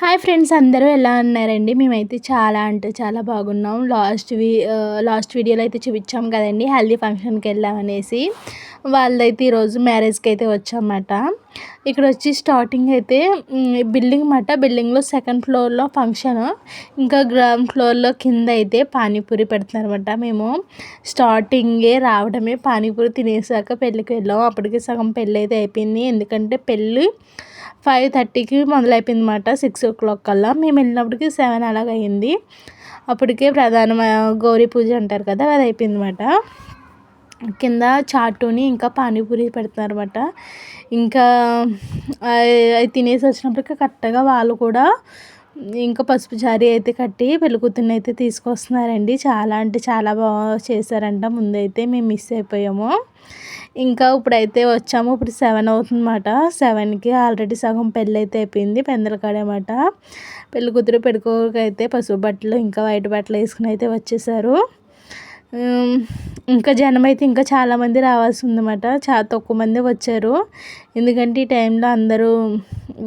Hi friends అందరూ ఎలా ఉన్నారండి? మేమైతే చాలా అంటే చాలా బాగున్నాం. లాస్ట్ వీ లాస్ట్ వీడియోలో అయితే చూపించాం కదండి హల్దీ ఫంక్షన్కి వెళ్ళామనేసి వాళ్ళైతే ఈరోజు మ్యారేజ్కి అయితే వచ్చామన్నమాట ఇక్కడ వచ్చి స్టార్టింగ్ అయితే బిల్డింగ్ మాట బిల్డింగ్లో సెకండ్ ఫ్లోర్లో ఫంక్షన్. ఇంకా గ్రౌండ్ ఫ్లోర్లో కింద అయితే పానీపూరి పెడుతున్నారన్నమాట మేము. స్టార్టింగే రావడమే పానీపూరి తినేసాక పెళ్ళికి వెళ్ళాం. అప్పటికి సగం పెళ్ళి అయితే అయిపోయింది. ఎందుకంటే పెళ్ళి ఫైవ్ థర్టీకి మొదలైపోయింది అనమాట సిక్స్ ఓ క్లాక్ కల్లా. మేము వెళ్ళినప్పటికి సెవెన్ అలాగ అయింది అప్పటికే ప్రధాన గౌరీ పూజ అంటారు కదా అది అయిపోయింది అనమాట కింద చాటుని ఇంకా పానీపూరి పెడతారనమాట ఇంకా అవి తినేసి వచ్చినప్పటికీ కరెక్ట్గా వాళ్ళు కూడా ఇంకా పసుపు జారీ అయితే కట్టి పెళ్ళికూతుర్ని అయితే తీసుకొస్తున్నారండి. చాలా అంటే చాలా బాగా చేశారంట. ముందైతే మేము మిస్ అయిపోయాము. ఇంకా ఇప్పుడైతే వచ్చాము. ఇప్పుడు సెవెన్ అవుతుందన్నమాట. సెవెన్కి ఆల్రెడీ సగం పెళ్ళి అయితే అయిపోయింది. పెందల కాడేమాట. పెళ్ళికూతురు కూతురు పెళ్ళికొకైతే పసుపు బట్టలు ఇంకా వైట్ బట్టలు వేసుకుని అయితే వచ్చేసారు. ఇంకా జనం అయితే ఇంకా చాలామంది రావాల్సి ఉందన్నమాట చాలా తక్కువ మంది వచ్చారు. ఎందుకంటే ఈ టైంలో అందరూ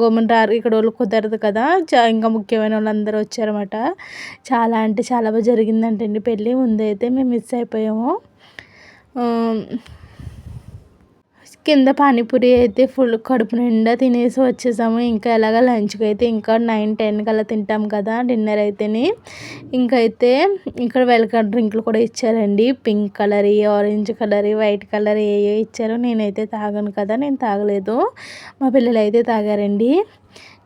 గోమన్ రారు ఇక్కడ వాళ్ళు కుదరదు కదా. ఇంకా ముఖ్యమైన వాళ్ళు అందరూ వచ్చారన్నమాట. చాలా అంటే చాలా బాగా జరిగిందంటండి. పెళ్ళి ముందైతే మేము మిస్ అయిపోయాము. కింద పానీపూరి అయితే ఫుల్ కడుపు నిండా తినేసి వచ్చేసాము. ఇంకా ఎలాగ లంచ్కి అయితే ఇంకా నైన్ టెన్ కల్లా తింటాం కదా డిన్నర్ అయితేనే. ఇంకైతే ఇక్కడ వెల్కమ్ డ్రింక్లు కూడా ఇచ్చారండి. Pink colour orange colour white colour ఏ ఇచ్చారో నేనైతే తాగను కదా నేను తాగలేదు. మా పిల్లలు అయితే తాగారండి.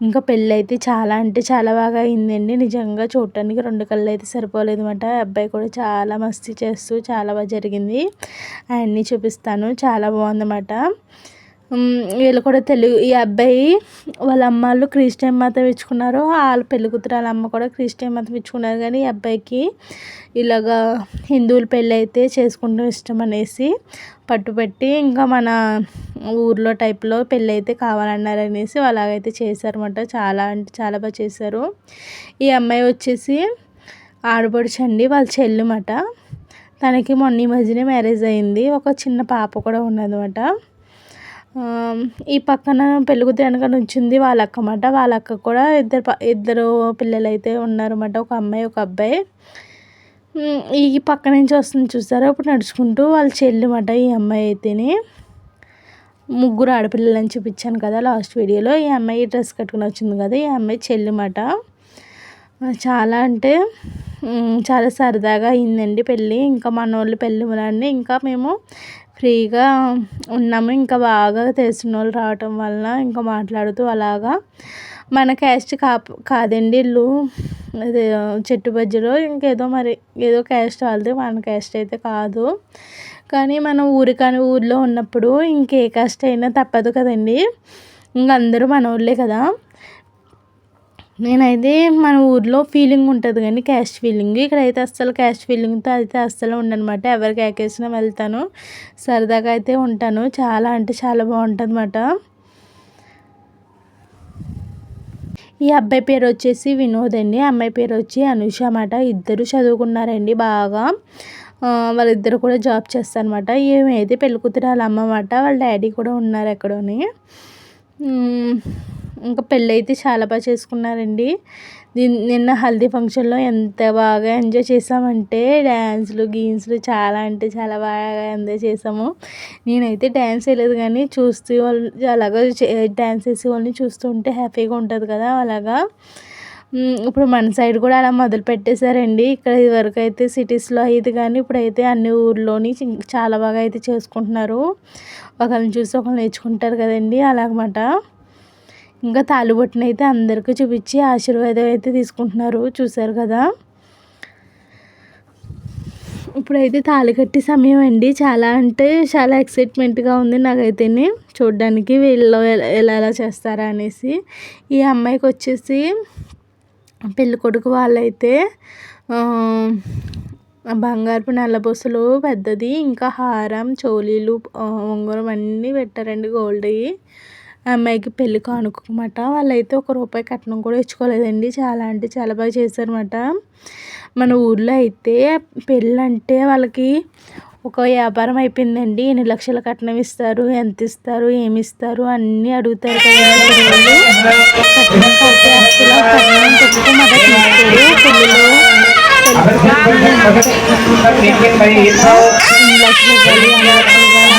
ఇంకా పెళ్ళి అయితే చాలా అంటే చాలా బాగా అయిందండి. నిజంగా చూడటానికి రెండు కళ్ళు అయితే సరిపోలేదు అనమాట అబ్బాయి కూడా చాలా మస్తీ చేస్తూ చాలా బాగా జరిగింది. అవన్నీ చూపిస్తాను. చాలా బాగుందన్నమాట. వీళ్ళు కూడా తెలుగు ఈ అబ్బాయి వాళ్ళ అమ్మ వాళ్ళు క్రిస్టియన్ మతం ఇచ్చుకున్నారు. వాళ్ళ పెళ్ళికూతురు వాళ్ళ అమ్మ కూడా క్రిస్టియన్ మతం ఇచ్చుకున్నారు. కానీ ఈ అబ్బాయికి ఇలాగా హిందువుల పెళ్ళి అయితే చేసుకుంటూ ఇష్టం అనేసి పట్టుబట్టి ఇంకా మన ఊర్లో టైప్లో పెళ్ళి అయితే కావాలన్నారు అనేసి అలాగైతే చేశారన్నమాట. చాలా అంటే చాలా బాగా చేశారు. ఈ అమ్మాయి వచ్చేసి ఆడపడుచండి వాళ్ళ చెల్లిమాట. తనకి మొన్న ఈ మధ్యనే మ్యారేజ్ అయింది. ఒక చిన్న పాప కూడా ఉన్నదన్నమాట. ఈ పక్కన పెళ్ళికూతురు వెనక నుంచింది వాళ్ళ అక్క అన్నమాట వాళ్ళ అక్క కూడా ఇద్దరు ఇద్దరు పిల్లలు అయితే ఉన్నారన్నమాట. ఒక అమ్మాయి ఒక అబ్బాయి. ఈ పక్క నుంచి వస్తుంది చూసారా? ఇప్పుడు నడుచుకుంటూ వాళ్ళ చెల్లిమాట ఈ అమ్మాయి అయితేనే. ముగ్గురు ఆడపిల్లలని చూపించాను కదా లాస్ట్ వీడియోలో. ఈ అమ్మాయి డ్రెస్ కట్టుకుని వచ్చింది కదా ఈ అమ్మాయి చెల్లిమాట. చాలా అంటే చాలా సరదాగా అయిందండి పెళ్ళి. ఇంకా మన వాళ్ళు పెళ్ళి ఇంకా మేము ఫ్రీగా ఉన్నాము. ఇంకా బాగా తెలిసిన వాళ్ళు రావటం వలన ఇంకా మాట్లాడుతూ అలాగా మన క్యాస్ట్ కా కాదండి ఇల్లు. అది చెట్టు బజ్జీలో ఇంకేదో మరి ఏదో క్యాస్ట్ వాళ్ళది మన క్యాస్ట్ అయితే కాదు. కానీ మనం ఊరికాని ఊర్లో ఉన్నప్పుడు ఇంకే క్యాస్ట్ అయినా తప్పదు కదండి. ఇంక అందరూ మన వాళ్ళే కదా. నేనైతే మన ఊర్లో ఫీలింగ్ ఉంటుంది కానీ క్యాస్ట్ ఫీలింగ్ ఇక్కడైతే అస్సలు క్యాస్ట్ ఫీలింగ్తో అయితే అస్సలు ఉండనమాట. ఎవరికి ఎక్కేసినా వెళ్తాను. సరదాగా అయితే ఉంటాను. చాలా అంటే చాలా బాగుంటుంది అన్నమాట ఈ అబ్బాయి పేరు వచ్చేసి వినోద్ అండి. అమ్మాయి పేరు వచ్చి అనుష అన్నమాట. ఇద్దరు చదువుకున్నారండి బాగా. వాళ్ళిద్దరు కూడా జాబ్ చేస్తారనమాట ఏమైతే పెళ్ళికూతురు వాళ్ళ అమ్మ అన్నమాట. వాళ్ళ డాడీ కూడా ఉన్నారు ఎక్కడోని. ఇంకా పెళ్ళి అయితే చాలా బాగా చేసుకున్నారండి. నిన్న హల్దీ ఫంక్షన్లో ఎంత బాగా ఎంజాయ్ చేసామంటే డ్యాన్స్లు గీన్స్లు చాలా అంటే చాలా బాగా ఎంజాయ్ చేసాము. నేనైతే డ్యాన్స్ వేయలేదు కానీ చూస్తూ వాళ్ళు అలాగా డ్యాన్స్ వేసే వాళ్ళని చూస్తూ ఉంటే హ్యాపీగా ఉంటుంది కదా అలాగా. ఇప్పుడు మన సైడ్ కూడా అలా మొదలు పెట్టేశారండి. ఇక్కడ ఇదివరకు అయితే సిటీస్లో అయితే కానీ ఇప్పుడైతే అన్ని ఊర్లోని చాలా బాగా అయితే చేసుకుంటున్నారు. ఒకరిని చూసి ఒకరు నేర్చుకుంటారు కదండి అలాగమాట. ఇంకా తాళిబొట్టును అయితే అందరికీ చూపించి ఆశీర్వాదం అయితే తీసుకుంటున్నారు. చూసారు కదా? ఇప్పుడైతే తాళి కట్టి సమయం అండి. చాలా అంటే చాలా ఎక్సైట్మెంట్గా ఉంది నాకైతే చూడడానికి వీళ్ళు ఎలా ఎలా చేస్తారా అనేసి. ఈ అమ్మాయికి వచ్చేసి పెళ్ళి కొడుకు వాళ్ళైతే బంగారపు నల్లబొసలు పెద్దది ఇంకా హారం చోలీలు ఉంగరం అన్నీ పెట్టారండి గోల్డ్వి. అమ్మాయికి పెళ్ళి కానుకోమాట. వాళ్ళైతే ఒక రూపాయి కట్నం కూడా ఇచ్చుకోలేదండి. చాలా అంటే చాలా బాగా చేశారన్నమాట. మన ఊర్లో అయితే పెళ్ళి అంటే వాళ్ళకి ఒక వ్యాపారం అయిపోయిందండి. ఎన్ని లక్షల కట్నం ఇస్తారు ఎంత ఇస్తారు ఏమి ఇస్తారు అన్నీ అడుగుతారు కట్నం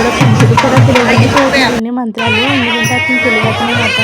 కూడా పంచులు కూడా తెలియదు అన్ని మంత్రాలు ఎందుకంటే అతను తెలియదు అన్నమాట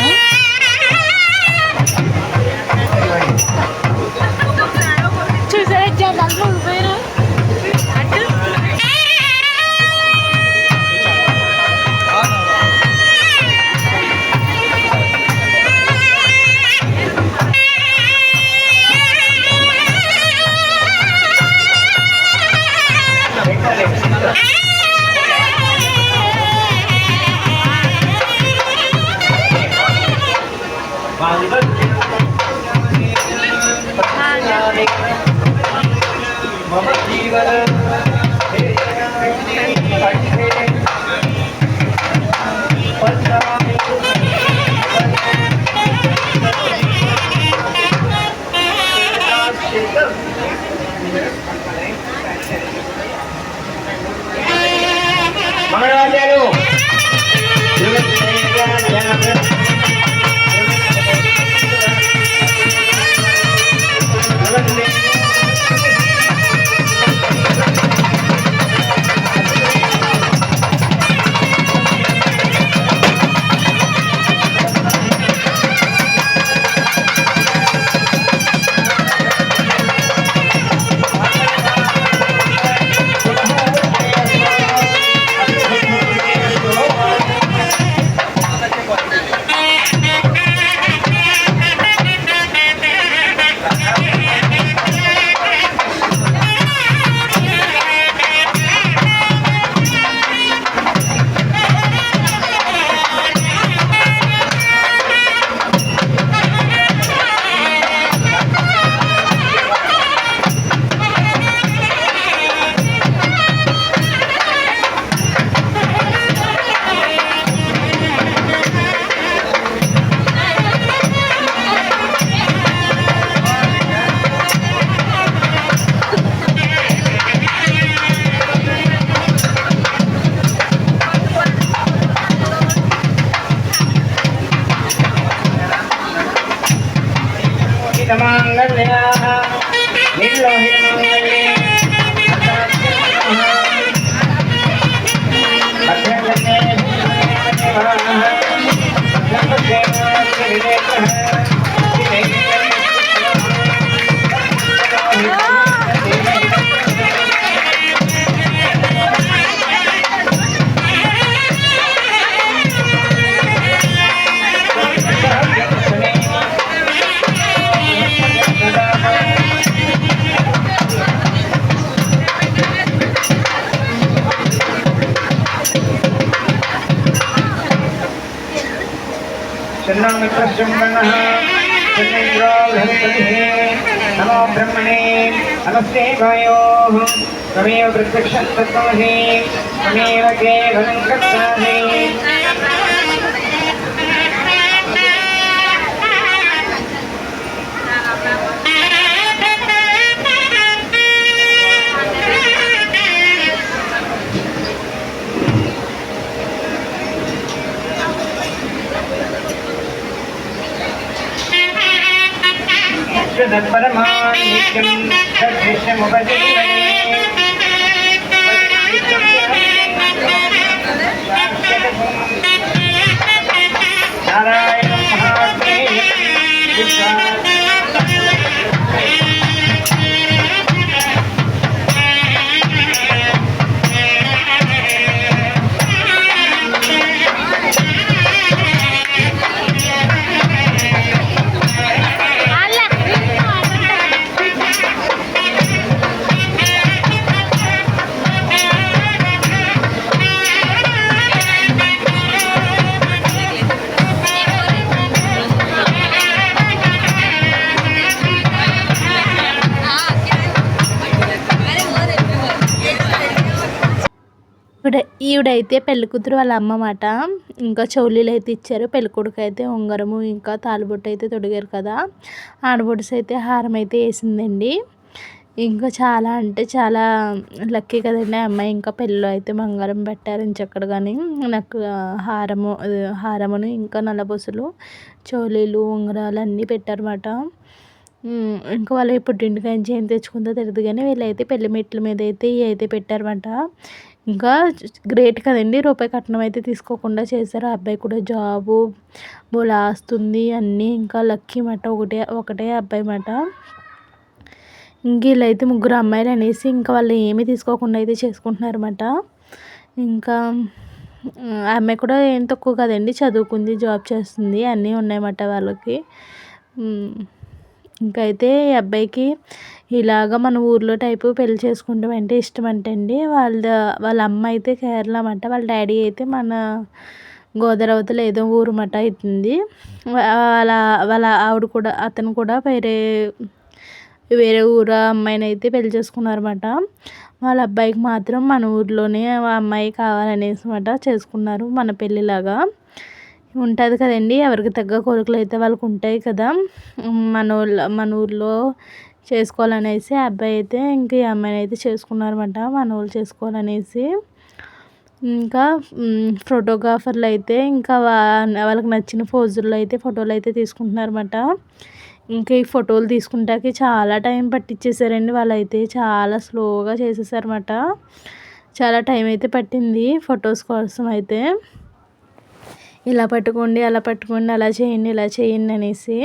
नमस्ते वायोः त्वमेव प्रत्यक्षं तत्त्वमसि त्वमेव केवलं कर्तासि नित्यं 一瞬もう一回 ఈవిడైతే పెళ్ళికూతురు వాళ్ళ అమ్మమాట ఇంకా చౌలీలు అయితే ఇచ్చారు. పెళ్ళికొడుకు అయితే ఉంగరము ఇంకా తాలిబొట్టు అయితే తొడిగారు కదా. ఆడబొడుసు అయితే హారం అయితే వేసిందండి. ఇంకా చాలా అంటే చాలా లక్కీ కదండి ఆ అమ్మాయి. ఇంకా పెళ్ళిలో అయితే బంగారం పెట్టారు ఇంచక్కడ కానీ నాకు హారము హారమును ఇంకా నల్లబొసులు చోలీలు ఉంగరాలు అన్నీ పెట్టారన్నమాట ఇంకా వాళ్ళు ఇప్పుడు నుంచి ఏం తెచ్చుకుందో తెలియదు కానీ వీళ్ళైతే పెళ్ళి మెట్ల మీద అయితే ఇవి అయితే పెట్టారన్నమాట. ఇంకా గ్రేట్ కదండి రూపాయి కట్నం అయితే తీసుకోకుండా చేశారు. ఆ అబ్బాయి కూడా జాబు బోలాస్తుంది అన్నీ. ఇంకా లక్కీ మాట ఒకటే ఒకటే అబ్బాయి మాట. ఇంక వీళ్ళైతే ముగ్గురు అమ్మాయిలు అనేసి ఇంకా వాళ్ళు ఏమీ తీసుకోకుండా అయితే చేసుకుంటున్నారన్నమాట ఇంకా ఆ అమ్మాయి కూడా ఏం తక్కువ కదండి చదువుకుంది జాబ్ చేస్తుంది అన్నీ ఉన్నాయన్నమాట వాళ్ళకి. ఇంకా అయితే ఈ అబ్బాయికి ఇలాగ మన ఊర్లో టైపు పెళ్ళి చేసుకుంటాం అంటే ఇష్టం అంటండి వాళ్ళ వాళ్ళ అమ్మ అయితే కేరళ అన్నమాట వాళ్ళ డాడీ అయితే మన గోదావరిలో ఏదో ఊరు మాట అవుతుంది వాళ్ళ వాళ్ళ ఆవిడ కూడా అతను కూడా వేరే వేరే ఊరు అమ్మాయిని అయితే పెళ్ళి చేసుకున్నారన్నమాట. వాళ్ళ అబ్బాయికి మాత్రం మన ఊర్లోనే ఆ అమ్మాయి కావాలనేసి మాట చేసుకున్నారు మన పెళ్ళిలాగా. ఉంటుంది కదండి. ఎవరికి తగ్గ కోరికలు అయితే వాళ్ళకు ఉంటాయి కదా. మన ఊళ్ళో మన ఊర్లో చేసుకోవాలనేసి ఆ అబ్బాయి అయితే ఇంక ఈ అమ్మాయిని అయితే చేసుకున్నారన్నమాట. మన ఊళ్ళు చేసుకోవాలనేసి. ఇంకా ఫోటోగ్రాఫర్లు అయితే ఇంకా వా- వాళ్ళకి నచ్చిన ఫోజుల్లో అయితే ఫోటోలు అయితే తీసుకుంటున్నారన్నమాట. ఇంకా ఈ ఫోటోలు తీసుకుంటాకి చాలా టైం పట్టించేసారండి వాళ్ళైతే చాలా స్లోగా చేసేసారన్నమాట. చాలా టైం అయితే పట్టింది ఫొటోస్ కోసం అయితే. ఇలా పట్టుకోండి అలా పట్టుకోండి అలా చేయండి ఇలా చేయండి అనేసి.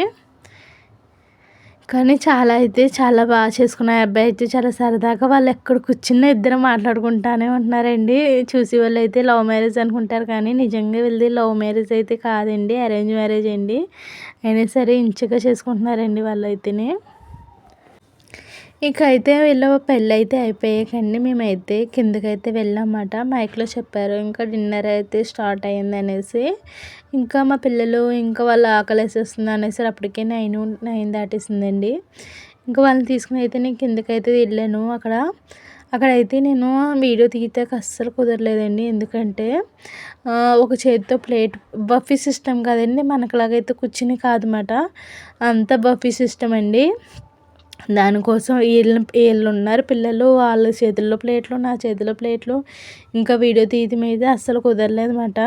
కానీ చాలా అయితే చాలా బాగా చేసుకున్న అబ్బాయి అయితే చాలా సరదాగా వాళ్ళు ఎక్కడ కూర్చున్న ఇద్దరు మాట్లాడుకుంటానే ఉంటున్నారండి. చూసి వాళ్ళు అయితే లవ్ మ్యారేజ్ అనుకుంటారు కానీ నిజంగా వెళ్ళి లవ్ మ్యారేజ్ అయితే కాదండి. అరేంజ్ మ్యారేజ్ అండి. అయినా సరే ఇంచగా చేసుకుంటున్నారండి వాళ్ళు అయితేనే. ఇక అయితే వీళ్ళ పెళ్ళి అయితే అయిపోయాకండి. మేమైతే కిందకైతే వెళ్ళామన్నమాట. మైక్లో చెప్పారు ఇంకా డిన్నర్ అయితే స్టార్ట్ అయింది అనేసి. ఇంకా మా పిల్లలు ఇంకా వాళ్ళు ఆకలి వేసేస్తుంది అనేసి అప్పటికే నైన్ నైన్ దాటేసిందండి. ఇంకా వాళ్ళని తీసుకుని అయితే నేను కిందకైతే వెళ్ళాను. అక్కడ అక్కడైతే నేను వీడియో తీయటానికి అస్సలు కుదరలేదండి. ఎందుకంటే ఒక చేతితో ప్లేట్ బఫీ సిస్టమ్ కదండి మనకులాగైతే కూర్చుని కాదన్నమాట. అంతా బఫీ సిస్టమ్ అండి. దానికోసం వీళ్ళు వీళ్ళు ఉన్నారు. పిల్లలు వాళ్ళ చేతుల్లో ప్లేట్లు నా చేతిలో ప్లేట్లు. ఇంకా వీడియో తీయటం అయితే అస్సలు కుదరలేదు అనమాట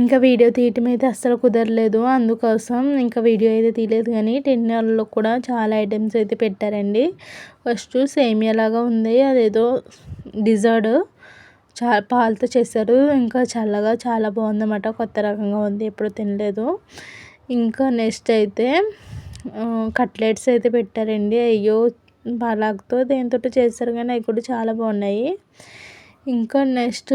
ఇంకా వీడియో తీయటం అయితే అస్సలు కుదరలేదు. అందుకోసం ఇంకా వీడియో అయితే తీయలేదు. కానీ డిన్నర్లో కూడా చాలా ఐటమ్స్ అయితే పెట్టారండి. ఫస్ట్ సేమియా లాగా ఉంది. అదేదో డిజర్ట్ చా పాలతో చేశారు. ఇంకా చల్లగా చాలా బాగుందన్నమాట. కొత్త రకంగా ఉంది. ఎప్పుడు తినలేదు. ఇంకా నెక్స్ట్ అయితే కట్లెట్స్ అయితే పెట్టారండి. అయ్యో పాలకుతో దేనితో చేస్తారు కానీ అవి కూడా చాలా బాగున్నాయి. ఇంకా నెక్స్ట్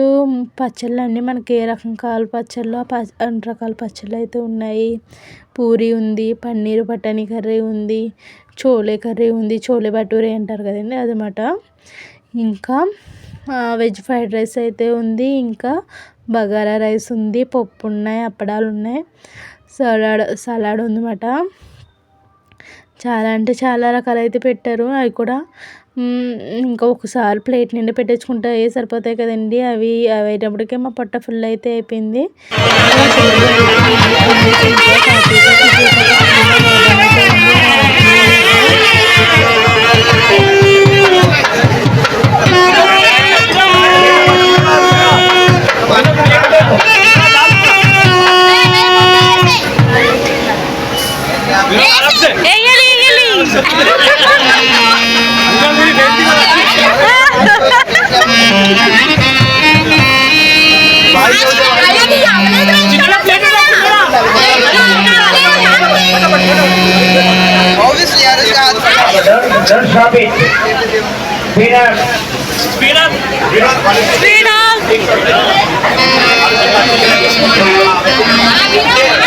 పచ్చళ్ళు అండి. మనకి ఏ రకం కావాలి పచ్చళ్ళు ఆ ప అన్ని రకాల పచ్చళ్ళు అయితే ఉన్నాయి. పూరి ఉంది పన్నీర్ బఠానీ కర్రీ ఉంది చోలే కర్రీ ఉంది. చోలే భటూరే అంటారు కదండి అదనమాట ఇంకా వెజ్ ఫ్రైడ్ రైస్ అయితే ఉంది. ఇంకా బగారా రైస్ ఉంది. పప్పు ఉన్నాయి అప్పడాలు ఉన్నాయి సలాడ్ సలాడ్ ఉందన్నమాట. చాలా అంటే చాలా రకాలు అయితే పెట్టారు. అవి కూడా ఇంకా ఒకసారి ప్లేట్ నిండా పెట్టించుకుంటే అవి సరిపోతాయి కదండి? అవి అవి అయ్యేటప్పటికే మా పొట్ట ఫుల్ అయితే అయిపోయింది. వేయాలి వేయాలి Shabit. Spinner. Spinner. Spinner. Spinner.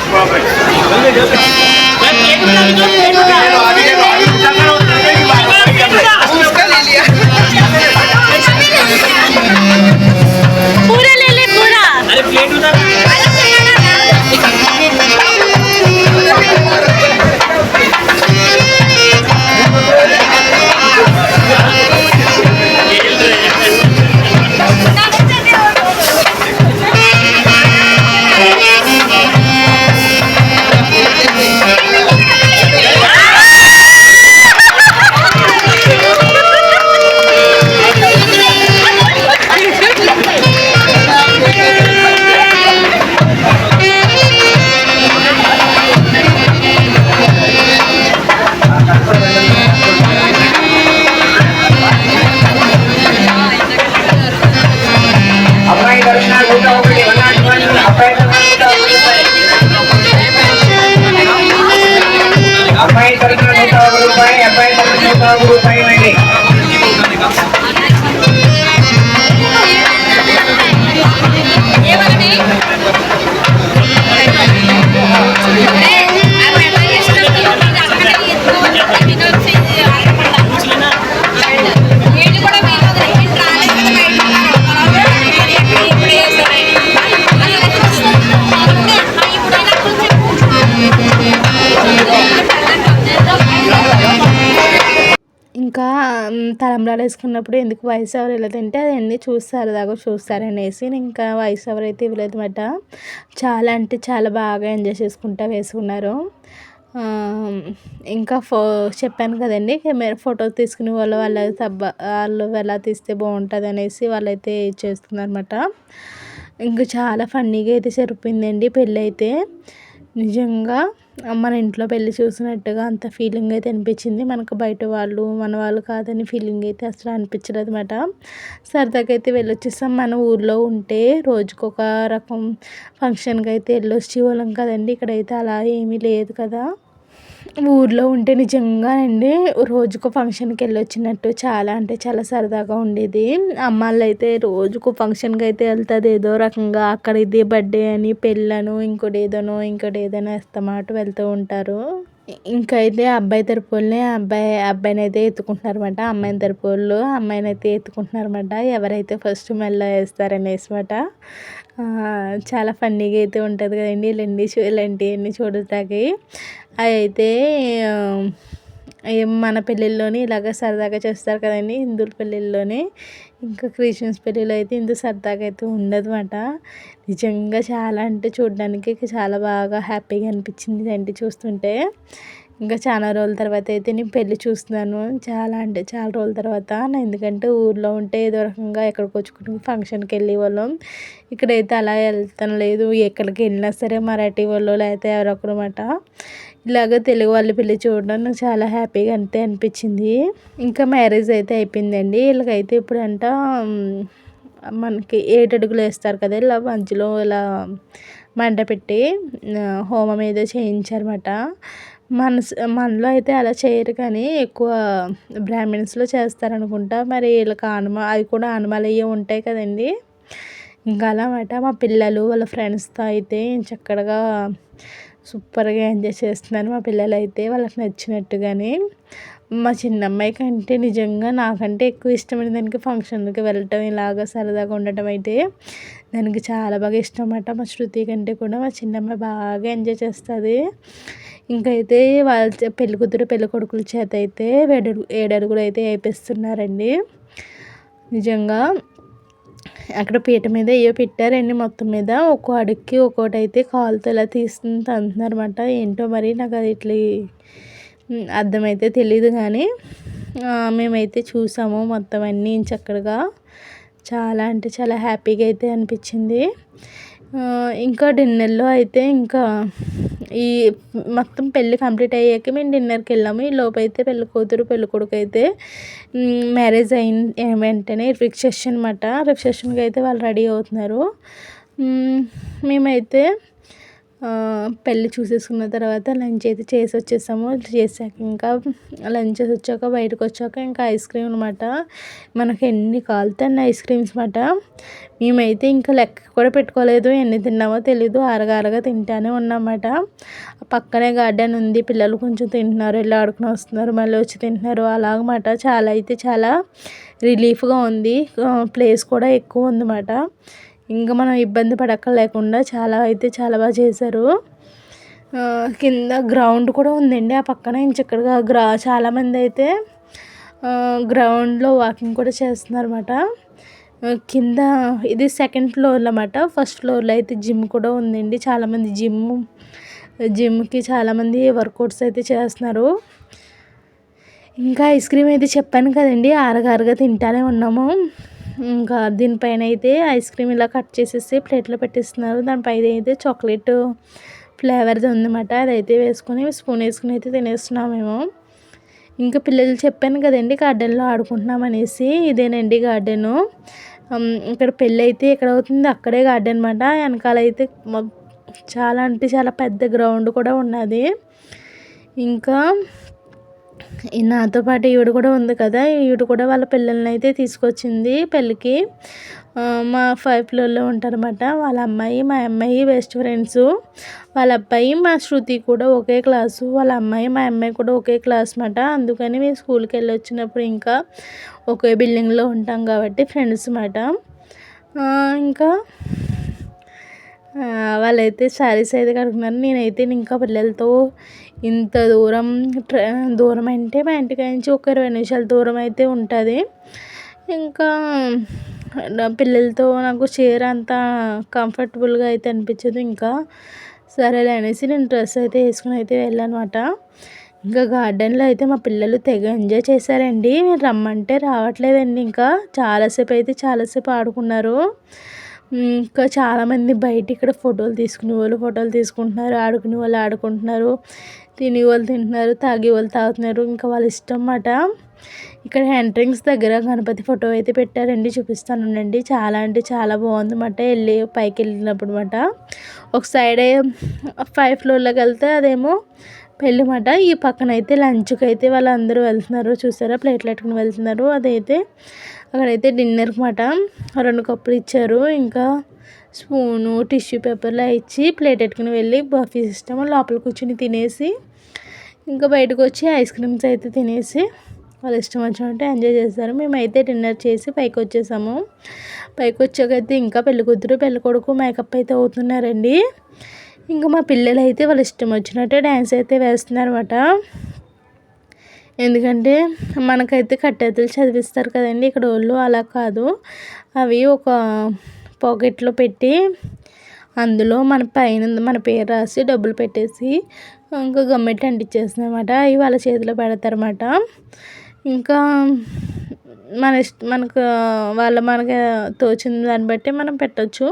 સ્વાગત తలంబ్రాలు వేసుకున్నప్పుడు ఎందుకు వయసు ఎవరు వెళ్ళదంటే అది అన్నీ చూస్తారు దాకా చూస్తారనేసి ఇంకా వయసు ఎవరైతే ఇవ్వలేదు అనమాట చాలా అంటే చాలా బాగా ఎంజాయ్ చేసుకుంటా వేసుకున్నారు. ఇంకా ఫో చెప్పాను కదండి కెమెరా ఫొటోస్ తీసుకునే వాళ్ళు వాళ్ళ సబ్బ వాళ్ళు ఎలా తీస్తే బాగుంటుంది అనేసి వాళ్ళైతే చేస్తున్నారు అనమాట ఇంకా చాలా ఫన్నీగా అయితే సరిపోయిందండి పెళ్ళి అయితే నిజంగా మన ఇంట్లో పెళ్ళి చూసినట్టుగా అంత ఫీలింగ్ అయితే అనిపించింది. మనకు బయట వాళ్ళు మన వాళ్ళు కాదని ఫీలింగ్ అయితే అసలు అనిపించలేదు అనమాట సరదాగా అయితే వెళ్ళొచ్చేసాం. మన ఊర్లో ఉంటే రోజుకొక రకం ఫంక్షన్కి అయితే వెళ్ళొచ్చి వాళ్ళం కదండి. ఇక్కడైతే అలా ఏమీ లేదు కదా. ఊర్లో ఉంటే నిజంగానండి రోజుకు ఫంక్షన్కి వెళ్ళొచ్చినట్టు చాలా అంటే చాలా సరదాగా ఉండేది. అమ్మాళ్ళు అయితే రోజుకు ఫంక్షన్కి అయితే వెళ్తుంది. ఏదో రకంగా అక్కడ ఇది బర్త్డే అని పెళ్ళను ఇంకోటి ఏదోనో ఇంకోటి ఏదైనా ఇస్తామాట వెళ్తూ ఉంటారు. ఇంకైతే అబ్బాయి తరపు అబ్బాయి అబ్బాయిని అయితే ఎత్తుకుంటున్నారు అనమాట అమ్మాయిని తరపు వాళ్ళు అమ్మాయిని అయితే ఎత్తుకుంటున్నారు అనమాట ఎవరైతే ఫస్ట్ మెల్ల వేస్తారనేసిమాట. చాలా ఫన్నీగా అయితే ఉంటుంది కదండి. ఇలాంటి చూ ఇలాంటివన్నీ చూడటానికి. అయితే మన పెళ్ళిళ్ళలోని ఇలాగ సరదాగా చేస్తారు కదండి హిందువుల పెళ్ళిళ్ళలోనే. ఇంకా క్రిస్టియన్స్ పెళ్ళిళ్ళు అయితే ఇంత సరదాగా అయితే ఉండదు అనమాట నిజంగా చాలా అంటే చూడడానికి చాలా బాగా హ్యాపీగా అనిపించింది అంటే చూస్తుంటే. ఇంకా చాలా రోజుల తర్వాత అయితే నేను పెళ్ళి చూస్తున్నాను. చాలా అంటే చాలా రోజుల తర్వాత. ఎందుకంటే ఊర్లో ఉంటే ఏదో రకంగా ఎక్కడికి వచ్చుకుని ఫంక్షన్కి వెళ్ళే వాళ్ళం. ఇక్కడైతే అలా వెళ్తాను లేదు. ఎక్కడికి వెళ్ళినా సరే మరాఠీ వాళ్ళు లేకపోతే ఎవరొకరు అనమాట ఇలాగ తెలుగు వాళ్ళు పెళ్ళి చూడడం నాకు చాలా హ్యాపీగా అంతే అనిపించింది. ఇంకా మ్యారేజ్ అయితే అయిపోయిందండి. వీళ్ళకైతే ఇప్పుడు అంట మనకి ఏటడుగులు వేస్తారు కదా ఇలా మధ్యలో ఇలా మంట పెట్టి హోమం ఏదో చేయించారన్నమాట. మనసు మనలో అయితే అలా చేయరు కానీ ఎక్కువ బ్రాహ్మిన్స్లో చేస్తారనుకుంటా. మరి వీళ్ళకి ఆనుమ అవి కూడా ఆనమాలు ఉంటాయి కదండి. ఇంకా అలా మాట మా పిల్లలు వాళ్ళ ఫ్రెండ్స్తో అయితే చక్కగా సూపర్గా ఎంజాయ్ చేస్తున్నారు మా పిల్లలు అయితే వాళ్ళకి నచ్చినట్టుగానే. మా చిన్నమ్మాయి కంటే నిజంగా నాకంటే ఎక్కువ ఇష్టమైన దానికి ఫంక్షన్కి వెళ్ళటం ఇలాగ సరదాగా ఉండటం అయితే దానికి చాలా బాగా ఇష్టం అన్నమాట. మా శృతి కంటే కూడా మా చిన్నమ్మాయి బాగా ఎంజాయ్ చేస్తుంది. ఇంకైతే వాళ్ళ చే- పెళ్ళి కూతురు కొడుకుల చేత అయితే ఏడడుగు ఏడడుగులు అయితే వేపిస్తున్నారండి. నిజంగా అక్కడ పీట మీద ఏవో పెట్టారండి మొత్తం మీద. ఒక్కో అడుక్కి ఒక్కోటి అయితే కాలుతో ఇలా తీస్తుంది అంటున్నారన్నమాట. అనమాట ఏంటో మరి నాకు అది ఇట్లా అర్థమైతే తెలియదు కానీ మేమైతే చూసాము మొత్తం అన్నీ చక్కగా. చాలా అంటే చాలా హ్యాపీగా అయితే అనిపించింది. ఇంకా డిన్నర్లో అయితే ఇంకా ఈ మొత్తం పెళ్ళి కంప్లీట్ అయ్యాక మేము డిన్నర్కి వెళ్ళాము. ఈ లోపైతే పెళ్ళి కూతురు పెళ్ళి కొడుకు అయితే మ్యారేజ్ అయిన వెంటనే రిసెప్షన్ అనమాట రిసెప్షన్కి అయితే వాళ్ళు రెడీ అవుతున్నారు. మేమైతే పెళ్ళి చూసేసుకున్న తర్వాత లంచ్ అయితే చేసి వచ్చేసాము. చేసాక ఇంకా లంచ్ చేసి వచ్చాక బయటకు వచ్చాక ఇంకా ఐస్ క్రీమ్ అనమాట మనకు ఎన్ని కాలుతాయి అన్ని ఐస్ క్రీమ్స్ అనమాట మేమైతే ఇంకా లెక్క కూడా పెట్టుకోలేదు. ఎన్ని తిన్నామో తెలీదు. అరగారగా తింటానే ఉన్నామాట పక్కనే గార్డెన్ ఉంది. పిల్లలు కొంచెం తింటున్నారు. వెళ్ళి ఆడుకుని వస్తున్నారు. మళ్ళీ వచ్చి తింటున్నారు. అలాగమాట చాలా అయితే చాలా రిలీఫ్గా ఉంది. ప్లేస్ కూడా ఎక్కువ ఉందన్నమాట. ఇంకా మనం ఇబ్బంది పడక లేకుండా చాలా అయితే చాలా బాగా చేశారు. కింద గ్రౌండ్ కూడా ఉందండి. ఆ పక్కన ఇంచక్కడగా గ్రా చాలామంది అయితే గ్రౌండ్లో వాకింగ్ కూడా చేస్తున్నారు అనమాట కింద ఇది సెకండ్ ఫ్లోర్ అన్నమాట. ఫస్ట్ ఫ్లోర్లో అయితే జిమ్ కూడా ఉందండి. చాలామంది జిమ్ జిమ్కి చాలామంది వర్కౌట్స్ అయితే చేస్తున్నారు. ఇంకా ఐస్ క్రీమ్ అయితే చెప్పాను కదండి. ఆరగారుగా తింటానే ఉన్నాము. ఇంకా దీనిపైన అయితే ఐస్ క్రీమ్ ఇలా కట్ చేసేసి ప్లేట్లో పెట్టిస్తున్నారు. దానిపైన అయితే చాక్లెట్ ఫ్లేవర్ది ఉందన్నమాట. అదైతే వేసుకొని స్పూన్ వేసుకుని అయితే తినేస్తున్నాం మేము ఇంకా పిల్లలు చెప్పాను కదండి గార్డెన్లో ఆడుకుంటున్నాం అనేసి. ఇదేనండి గార్డెను. ఇక్కడ పెళ్ళి అయితే ఎక్కడ అవుతుంది అక్కడే గార్డెన్ అనమాట వెనకాల అయితే చాలా అంటే చాలా పెద్ద గ్రౌండ్ కూడా ఉన్నది. ఇంకా నాతో పాటు ఈవిడ కూడా ఉంది కదా. ఈవిడ కూడా వాళ్ళ పిల్లల్ని అయితే తీసుకొచ్చింది పెళ్ళికి. మా ఫైవ్ ఫ్లోర్లో ఉంటారన్నమాట. వాళ్ళ అమ్మాయి మా అమ్మాయి బెస్ట్ ఫ్రెండ్స్ వాళ్ళ అబ్బాయి మా శృతి కూడా ఒకే క్లాసు వాళ్ళ అమ్మాయి మా అమ్మాయి కూడా ఒకే క్లాస్ మాట అందుకని మేము స్కూల్కి వెళ్ళి వచ్చినప్పుడు ఇంకా ఒకే బిల్డింగ్లో ఉంటాం కాబట్టి ఫ్రెండ్స్ అన్నమాట. ఇంకా వాళ్ళైతే శారీస్ అయితే కడుతున్నారు నేనైతే ఇంకా పిల్లలతో ఇంత దూరం ట్ర దూరం అంటే మా ఇంటికి నుంచి ఒక ఇరవై నిమిషాల దూరం అయితే ఉంటుంది. ఇంకా పిల్లలతో నాకు చీర అంత కంఫర్టబుల్గా అయితే అనిపించదు ఇంకా. సరేలే అనేసి నేను డ్రెస్ అయితే వేసుకుని అయితే వెళ్ళనమాట. ఇంకా గార్డెన్లో అయితే మా పిల్లలు తెగ ఎంజాయ్ చేశారండి. మీరు రమ్మంటే రావట్లేదండి ఇంకా. చాలాసేపు అయితే చాలాసేపు ఆడుకున్నారు. ఇంకా చాలామంది బయట ఇక్కడ ఫోటోలు తీసుకునే వాళ్ళు ఫోటోలు తీసుకుంటున్నారు ఆడుకునే వాళ్ళు ఆడుకుంటున్నారు తినే వాళ్ళు తింటున్నారు తాగే వాళ్ళు తాగుతున్నారు. ఇంకా వాళ్ళ ఇష్టం అన్నమాట ఇక్కడ ఎంట్రన్స్ దగ్గర గణపతి ఫోటో అయితే పెట్టారండి చూపిస్తాను ఉండండి. చాలా అంటే చాలా బాగుందన్నమాట వెళ్ళి పైకి వెళ్ళినప్పుడు అనమాట ఒక సైడ్ ఫైవ్ ఫ్లోర్లోకి వెళ్తే అదేమో పెళ్ళి మాట ఈ పక్కన అయితే లంచ్కి అయితే వాళ్ళందరూ వెళ్తున్నారు. చూసారా? ప్లేట్లు పెట్టుకుని వెళ్తున్నారు. అదైతే అక్కడైతే డిన్నర్కి మాట రెండు కప్పులు ఇచ్చారు. ఇంకా స్పూను టిష్యూ పేపర్లో ఇచ్చి ప్లేట్ పెట్టుకుని వెళ్ళి బఫీ సిస్టమ్ లోపల కూర్చుని తినేసి ఇంకా బయటకు వచ్చి ఐస్ క్రీమ్స్ అయితే తినేసి వాళ్ళు ఇష్టం వచ్చినట్టు ఎంజాయ్ చేస్తారు. మేమైతే డిన్నర్ చేసి పైకి వచ్చేసాము పైకి వచ్చాకైతే ఇంకా పెళ్ళికూతురు పెళ్ళికొడుకు మేకప్ అయితే అవుతున్నారండి. ఇంకా మా పిల్లలు అయితే వాళ్ళు ఇష్టం వచ్చినట్టు డ్యాన్స్ అయితే వేస్తున్నారు అనమాట ఎందుకంటే మనకైతే కట్టెతలు చదివిస్తారు కదండి ఇక్కడ వాళ్ళు అలా కాదు. అవి ఒక పాకెట్లో పెట్టి అందులో మన పైన మన పేరు రాసి డబ్బులు పెట్టేసి ఇంకా గమ్మెట్టి అంటించేస్తుంది అనమాట అవి వాళ్ళ చేతిలో పెడతారన్నమాట. ఇంకా మన ఇష్ట మనకు వాళ్ళ మనకి తోచిన దాన్ని బట్టి మనం పెట్టవచ్చు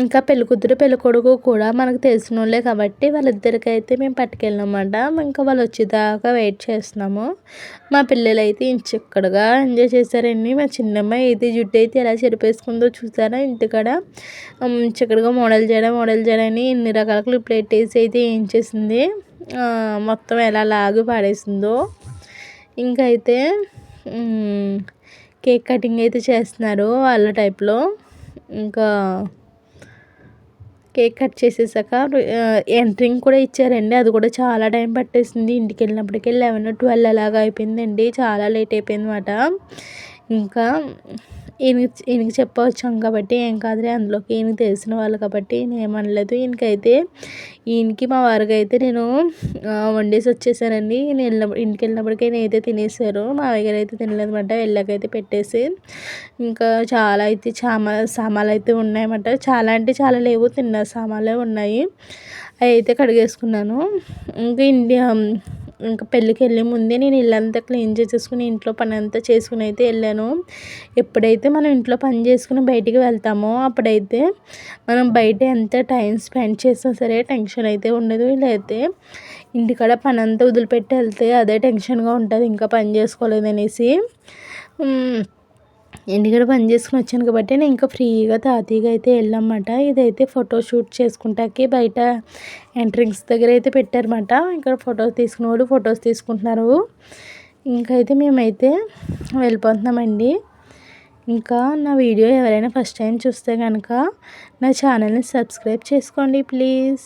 ఇంకా పెళ్ళికూతురు పెళ్ళికొడుకు కూడా మనకు తెలిసిన వాళ్ళే కాబట్టి వాళ్ళిద్దరికైతే అయితే మేము పట్టుకెళ్ళామన్నమాట ఇంకా వాళ్ళు వచ్చేదాకా వెయిట్ చేస్తున్నాము. మా పిల్లలు అయితే ఇంచక్కడగా ఎంజాయ్ చేశారండి. మా చిన్నమ్మాయి అయితే జుట్టు అయితే ఎలా చెరిపేసుకుందో చూసారా ఇంటికాడ? ఉమ్, మోడల్ చేయడం మోడల్ చేయడని ఇన్ని రకాల క్లిప్లు పెట్టేసి అయితే ఏం చేసింది? మొత్తం ఎలా లాగి పాడేసిందో. ఇంకా అయితే కేక్ కటింగ్ అయితే చేస్తున్నారు వాళ్ళ టైప్లో. ఇంకా కేక్ కట్ చేసేసాక ఎంట్రింగ్ కూడా ఇచ్చారండి. అది కూడా చాలా టైం పట్టేసింది. ఇంటికి వెళ్ళినప్పటికీ లెవెన్ ట్వెల్వ్ అలాగా అయిపోయిందండి. చాలా లేట్ అయిపోయింది అనమాట ఇంకా ఈయనకి ఈయనకి చెప్పవచ్చాం కాబట్టి ఏం కాదులే అందులోకి ఈయనకి తెలిసిన వాళ్ళు కాబట్టి ఈయన ఏమనలేదు. ఈయనకైతే ఈయనకి మా వారికి అయితే నేను వండేసి వచ్చేసానండి. నేను వెళ్ళినప్పుడు ఇంటికి వెళ్ళినప్పటికీ అయితే తినేసారు. మా దగ్గర అయితే తినలేదన్నమాట వెళ్ళాకైతే పెట్టేసి. ఇంకా చాలా అయితే చామా సామాన్లు అయితే ఉన్నాయన్నమాట. చాలా అంటే చాలా లేవు తిన్న సామాన్లే ఉన్నాయి. అవి అయితే కడిగేసుకున్నాను. ఇంకా ఇండియా ఇంకా పెళ్ళికి వెళ్ళే ముందే నేను ఇల్లంతా క్లీన్ చేసేసుకుని ఇంట్లో పని అంతా చేసుకుని అయితే వెళ్ళాను. ఎప్పుడైతే మనం ఇంట్లో పని చేసుకుని బయటికి వెళ్తామో అప్పుడైతే మనం బయట ఎంత టైం స్పెండ్ చేసినా సరే టెన్షన్ అయితే ఉండదు. లేకపోతే ఇంటికాడ పని అంతా వదిలిపెట్టి వెళ్తే అదే టెన్షన్గా ఉంటుంది. ఇంకా పని చేసుకోలేదనేసి. ఎందుకంటే పని చేసుకుని వచ్చాను కాబట్టి నేను ఇంకా ఫ్రీగా తాతీగా అయితే వెళ్ళామన్నమాట. ఇదైతే ఫోటో షూట్ చేసుకుంటాకి బయట ఎంట్రన్స్ దగ్గర అయితే పెట్టారన్నమాట. ఇక్కడ ఫొటోస్ తీసుకునే వాళ్ళు ఫొటోస్ తీసుకుంటున్నారు. ఇంకైతే మేమైతే వెళ్ళిపోతున్నామండి. ఇంకా నా వీడియో ఎవరైనా ఫస్ట్ టైం చూస్తే కనుక నా ఛానల్ని సబ్స్క్రైబ్ చేసుకోండి ప్లీజ్.